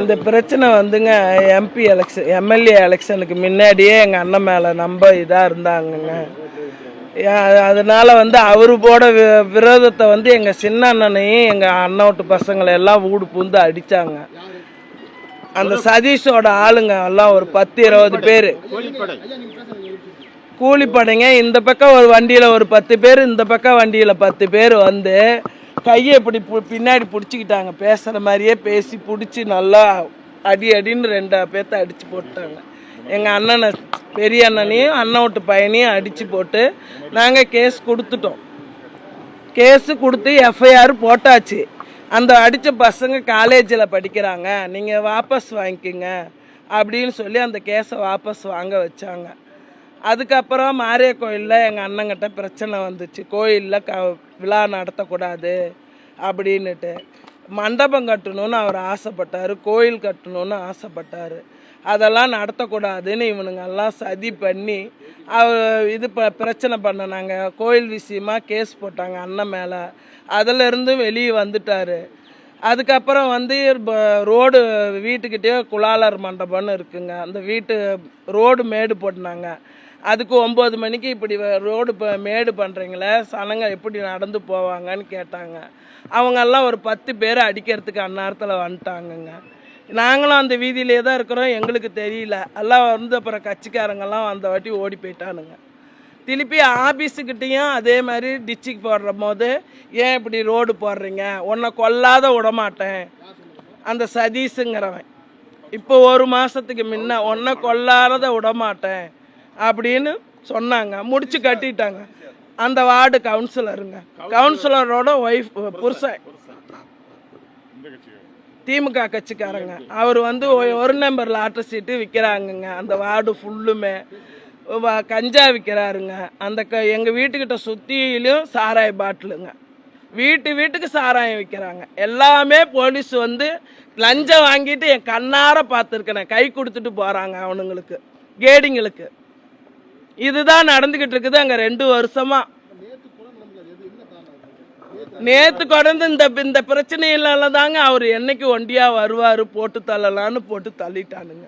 இந்த பிரச்சனை வந்துங்க எம்பி எலெக்ஷன் எம்எல்ஏ எலெக்ஷனுக்கு முன்னாடியே எங்கள் அண்ணன் மேலே நம்ப இதாக இருந்தாங்கங்க. அதனால வந்து அவரு போட விரோதத்தை வந்து எங்கள் சின்ன அண்ணனையும் எங்கள் அண்ணன் வீட்டு பசங்களை எல்லாம் ஊடு பூந்து அடித்தாங்க அந்த சதீஷோட ஆளுங்க எல்லாம் ஒரு பத்து இருபது பேர். கூலிப்படைங்க இந்த பக்கம் ஒரு வண்டியில் ஒரு பத்து பேர் இந்த பக்கம் வண்டியில் பத்து பேர் வந்து கையை இப்படி பு- பின்னாடி பிடிச்சிக்கிட்டாங்க. பேசுகிற மாதிரியே பேசி பிடிச்சி நல்லா அடி அடின்னு ரெண்டு பேர்த்த அடித்து போட்டாங்க எங்கள் அண்ணனை பெரிய அண்ணனையும் அண்ணன் விட்டு பையனையும் அடித்து போட்டு நாங்கள் கேஸ் கொடுத்துட்டோம். கேஸு கொடுத்து எஃப்ஐஆர் போட்டாச்சு. அந்த அடித்த பசங்க காலேஜில் படிக்கிறாங்க. நீங்கள் வாபஸ் வாங்கிக்கோங்க அப்படின்னு சொல்லி அந்த கேஸை வாபஸ் வாங்க வச்சாங்க. அதுக்கப்புறம் மாரிய கோயிலில் எங்கள் அண்ணங்கிட்ட பிரச்சனை வந்துச்சு. கோயிலில் க விழா நடத்தக்கூடாது. அப்படின்னுட்டு மண்டபம் கட்டணும்னு அவர் ஆசைப்பட்டார் கோயில் கட்டணும்னு ஆசைப்பட்டார். அதெல்லாம் நடத்தக்கூடாதுன்னு இவனுங்கெல்லாம் சதி பண்ணி அவர் இது ப பிரச்சனை பண்ணினாங்க. கோயில் விஷயமா கேஸ் போட்டாங்க அண்ணன் மேலே. அதிலிருந்து வெளியே வந்துட்டார். அதுக்கப்புறம் வந்து ரோடு வீட்டுக்கிட்டே குலாலர் மண்டபம்னு இருக்குங்க. அந்த வீட்டு ரோடு மேடு போட்டினாங்க. அதுக்கு ஒம்பது மணிக்கு இப்படி வ- ரோடு ப- மேடு பண்ணுறீங்களே சனங்க எப்படி நடந்து போவாங்கன்னு கேட்டாங்க. அவங்கெல்லாம் ஒரு பத்து பேர் அடிக்கிறதுக்கு அந்நேரத்தில் வந்துட்டாங்கங்க. நாங்களும் அந்த வீதியிலே தான் இருக்கிறோம் எங்களுக்கு தெரியல. எல்லாம் வந்து அப்புறம் கட்சிக்காரங்கெல்லாம் அந்த வாட்டி ஓடி போயிட்டானுங்க. திருப்பி ஆஃபீஸுக்கிட்டேயும் அதே மாதிரி டிச்சிக்கு போடுற போது ஏன் இப்படி ரோடு போடுறீங்க? உன்னை கொல்லாத விடமாட்டேன். அந்த சதீஷுங்கிறவன். இப்போ ஒரு மாதத்துக்கு முன்ன உன்னை கொல்லாத விடமாட்டேன். அப்படின்னு சொன்னாங்க. முடிச்சு கட்டிட்டாங்க. அந்த வார்டு கவுன்சிலருங்க. கவுன்சிலரோட ஒய்ஃப் புருஷன் திமுக கட்சிக்காரங்க. அவர் வந்து ஒ- ஒரு நம்பர் லாட்டரி சீட்டு விற்கிறாங்கங்க அந்த வார்டு ஃபுல்லுமே வ- கஞ்சா விற்கிறாருங்க அந்த க எங்கள் வீட்டுக்கிட்ட சுற்றிலும் சாராய பாட்டிலுங்க. வீட்டு வீட்டுக்கு சாராயம் விற்கிறாங்க எல்லாமே போலீஸ் வந்து லஞ்சம் வாங்கிட்டு என் கண்ணார பார்த்துருக்கேன். கை கொடுத்துட்டு போகிறாங்க அவனுங்களுக்கு. கேடிங்களுக்கு. இதுதான் நடந்துகிட்டு இருக்குது அங்க ரெண்டு வருஷமா. நேத்து கடந்து இந்த இந்த பிரச்சனையில தாங்க அவர் என்னைக்கு ஒண்டியா வருவாரு போட்டு தள்ளலான்னு போட்டு தள்ளிட்டானுங்க.